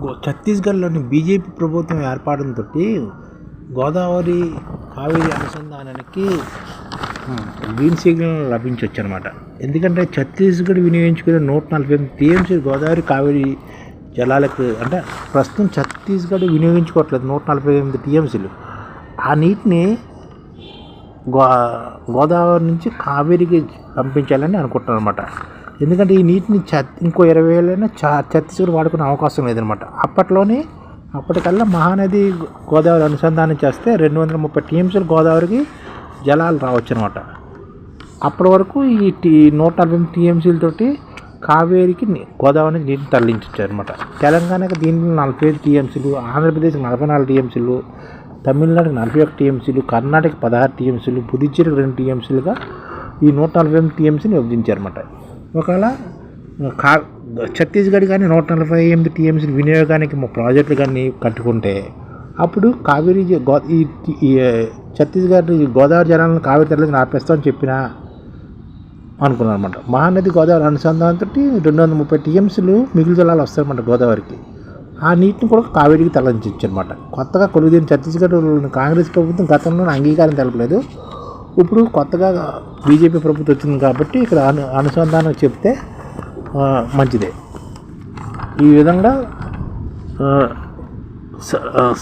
Go- ఛత్తీస్గఢ్లోని BJP ప్రభుత్వం ఏర్పడంతో గోదావరి కావేరి అనుసంధానానికి గ్రీన్ సిగ్నల్ లభించవచ్చు అనమాట ఎందుకంటే ఛత్తీస్గఢ్ వినియోగించుకునే నూట నలభై ఎనిమిది టీఎంసీ గోదావరి కావేరి జలాలకు అంటే ప్రస్తుతం ఛత్తీస్గఢ్ వినియోగించుకోవట్లేదు నూట నలభై ఎనిమిది టీఎంసీలు. ఆ నీటిని గో గోదావరి నుంచి కావేరికి పంపించాలని అనుకుంటున్నాను అనమాట ఎందుకంటే ఈ నీటిని ఛత్ ఇంకో ఇరవై ఏళ్ళైనా చ ఛత్తీస్గఢ్ వాడుకునే అవకాశం లేదనమాట అప్పట్లోనే అప్పటికల్లా మహానది గోదావరి అనుసంధానం చేస్తే రెండు వందల ముప్పై టీఎంసీలు గోదావరికి జలాలు రావచ్చు అనమాట అప్పటి వరకు ఈ టీ నూట నలభై టీఎంసీలతోటి కావేరికి గోదావరి నుంచి నీటిని తరలించారు అనమాట తెలంగాణకి దీంట్లో నలభై ఐదు టీఎంసీలు ఆంధ్రప్రదేశ్కి నలభై నాలుగు టీఎంసీలు తమిళనాడుకి నలభై ఒక టీఎంసీలు కర్ణాటక పదహారు టీఎంసీలు పుదుచ్చేరికి రెండు టీఎంసీలుగా ఈ నూట నలభై ఎనిమిది టీఎంసీని విభజించారన్నమాట. ఒకవేళ కా ఛత్తీస్గఢ్ కానీ నూట నలభై ఎనిమిది టీఎంసీలు వినియోగానికి మా ప్రాజెక్టులు కానీ కట్టుకుంటే అప్పుడు కావేరీ గో ఈ ఛత్తీస్గఢ్ ఈ గోదావరి జలాలను కావేరి తరలించి ఆపేస్తామని చెప్పిన అనుకున్నాను అనమాట మహానది గోదావరి అనుసంధానంతో రెండు వందల ముప్పై టీఎంసీలు మిగులు జలాలు వస్తాయన్నమాట గోదావరికి. ఆ నీటిని కూడా కావేరికి తరలించవచ్చు అనమాట కొత్తగా కొలుగుదీని ఛత్తీస్గఢ్ కాంగ్రెస్ ప్రభుత్వం గతంలో అంగీకారం తెలపలేదు. ఇప్పుడు కొత్తగా బీజేపీ ప్రభుత్వం వచ్చింది కాబట్టి ఇక్కడ అను అనుసంధానం చెప్తే మంచిదే. ఈ విధంగా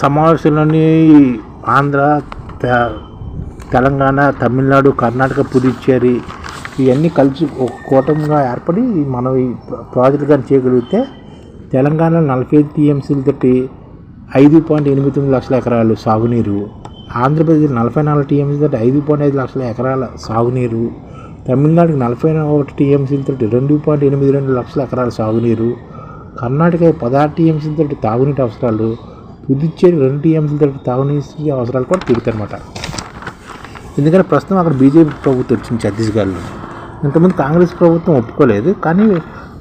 సమావేశంలోని ఆంధ్ర తె- తెలంగాణ తమిళనాడు కర్ణాటక పుదుచ్చేరి ఇవన్నీ కలిసి ఒక కూటమిగా ఏర్పడి మనం ఈ ప్ర- ప్రాజెక్టు కానీ చేయగలిగితే తెలంగాణ నలభై ఐదు టీఎంసీలతోటి ఐదు పాయింట్ ఎనిమిది తొమ్మిది లక్షల ఎకరాలు సాగునీరు ఆంధ్రప్రదేశ్ నలభై నాలుగు టీఎంసీలతో ఐదు పాయింట్ ఐదు లక్షల ఎకరాల సాగునీరు తమిళనాడుకి నలభై ఒకటి టీఎంసీలతో రెండు పాయింట్ ఎనిమిది రెండు లక్షల ఎకరాల సాగునీరు కర్ణాటక పదహారు టీఎంసీలతో తాగునీటి అవసరాలు పుదుచ్చేరి రెండు టీఎంసీలతో తాగునీటి అవసరాలు కూడా తీరుతాయన్నమాట. ఎందుకంటే ప్రస్తుతం అక్కడ బీజేపీ ప్రభుత్వం వచ్చింది ఛత్తీస్గఢ్లో. ఇంతకుముందు కాంగ్రెస్ ప్రభుత్వం ఒప్పుకోలేదు కానీ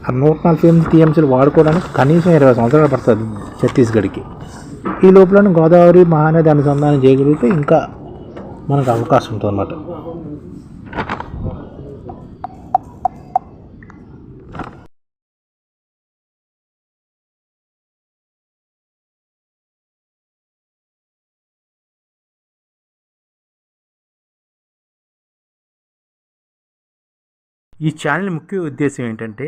ఆ నూట నలభై ఎనిమిది టీఎంసీలు వాడుకోవడానికి కనీసం ఇరవై సంవత్సరాలు పడుతుంది ఛత్తీస్గఢ్కి. ఈ లోపల గోదావరి మహానది అనుసంధానం చేయగలిగితే ఇంకా మనకు అవకాశం ఉంటుంది అన్నమాట ఈ ఛానల్ ముఖ్య ఉద్దేశం ఏంటంటే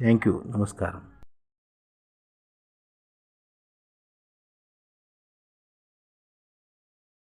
Thank you. నమస్కారం.